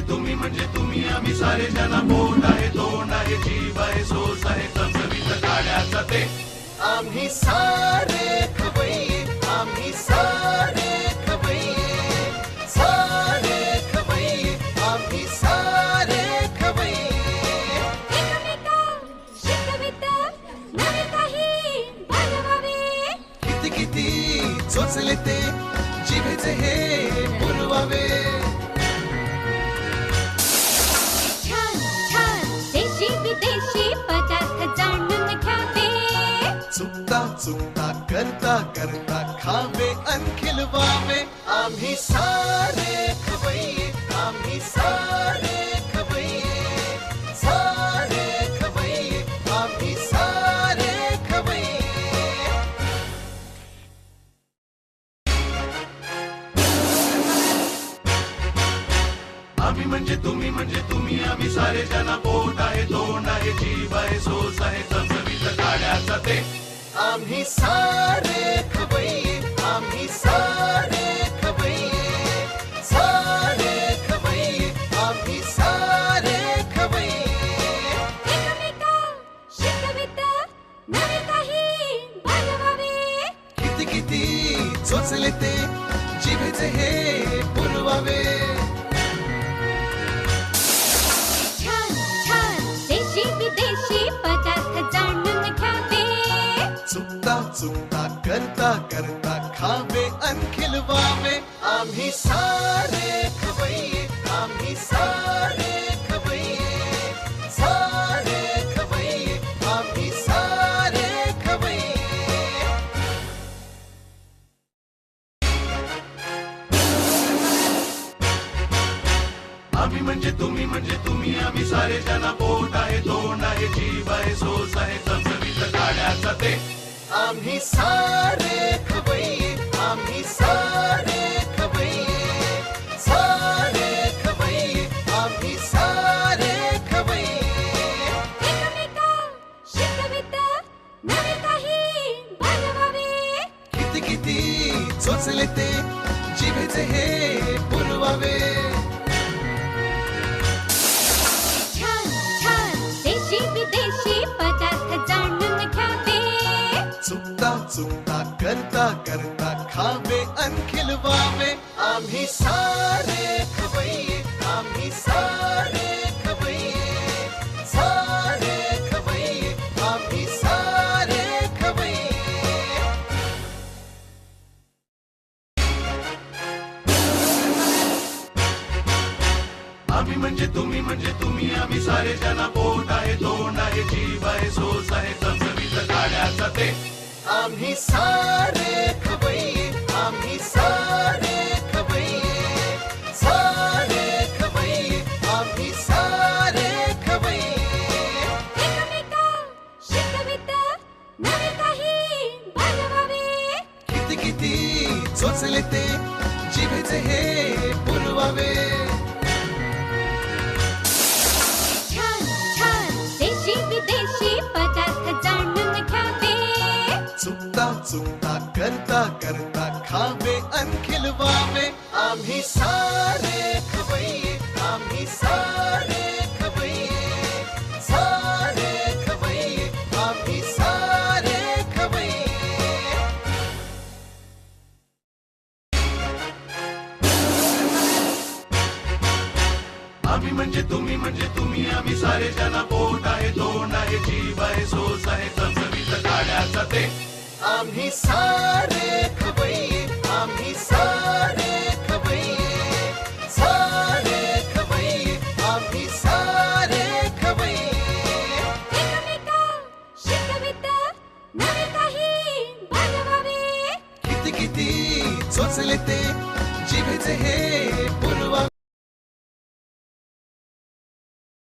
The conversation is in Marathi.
तुम्ही म्हणजे तुम्ही. आम्ही सारे जना पोट आहे तोंड आहे जीव आहे सोस आहे चमचमीत गाड्याचा ते. आम्ही सारे खवैये आम्ही सारे सारे आम्ही सारे किती किती चोचले ते जिभेचे हे कृषी पदार्थ जाणून घ्यावे. चुकता चुकता करता करता खावे अन खिलवावे आम्ही सारे आम्ही म्हणजे तुम्ही म्हणजे तुम्ही आम्ही सारे जना पोट आहे तोंड आहे जीव आहे सोस आहे चमचमीत गाड्याचा ते. आम्ही सारे खवैये आम्ही सारे खवैये आम्ही सारे खवैये एकमेका शिकवित नवे काही बनवावे किती किती चोचले ते जिभेचे हे पुरवावे. करता करता खावे अन खिलवावे आम्ही सारे खवैये आम्ही सारे खवैये सारे खवैये आम्ही सारे खवैये आम्ही म्हणजे तुम्ही म्हणजे तुम्ही आम्ही सारे जना पोट आहे तोंड आहे जीव आहे सोस आहे चमचमीत गाड्याचा ते. आम्ही सारे खवैये आम्ही सारे खवैये सारे खवैये आम्ही सारे खवैये एकमेका शिकवित नवे काही बनवावे किती किती चोचले ते चुकता करता करता खावे अन खिलवावे आम्ही सारे खवैये आम्ही सारे खवैये। सारे खवैये आम्ही सारे खवैये। आम्ही म्हणजे तुम्ही म्हणजे तुम्ही आम्ही सारे जना पोट आहे तोंड आहे जीव आहे सोस आहे चमचमीत गाड्याचा ते। आम्ही सारे खवैये आम्ही सारे खवैये. सारे खवैये आम्ही सारे बनवावे किती किती चोचले ते जिभेचे हे पुरवावे करता करता खावे अन खिलवावे। आम्ही सारे खवैये आम्ही सारे खवैये। सारे खवैये आम्ही सारे खवैये। आम्ही म्हणजे तुम्ही म्हणजे तुम्ही आम्ही सारे जना पोट आहे, तोंड आहे जीव आहे, सोस आहे आम्ही सारे खवैये आम्ही सारे खवैये सारे खवैये आम्ही सारे बनवावे किती किती चोचले ते जिभेचे हे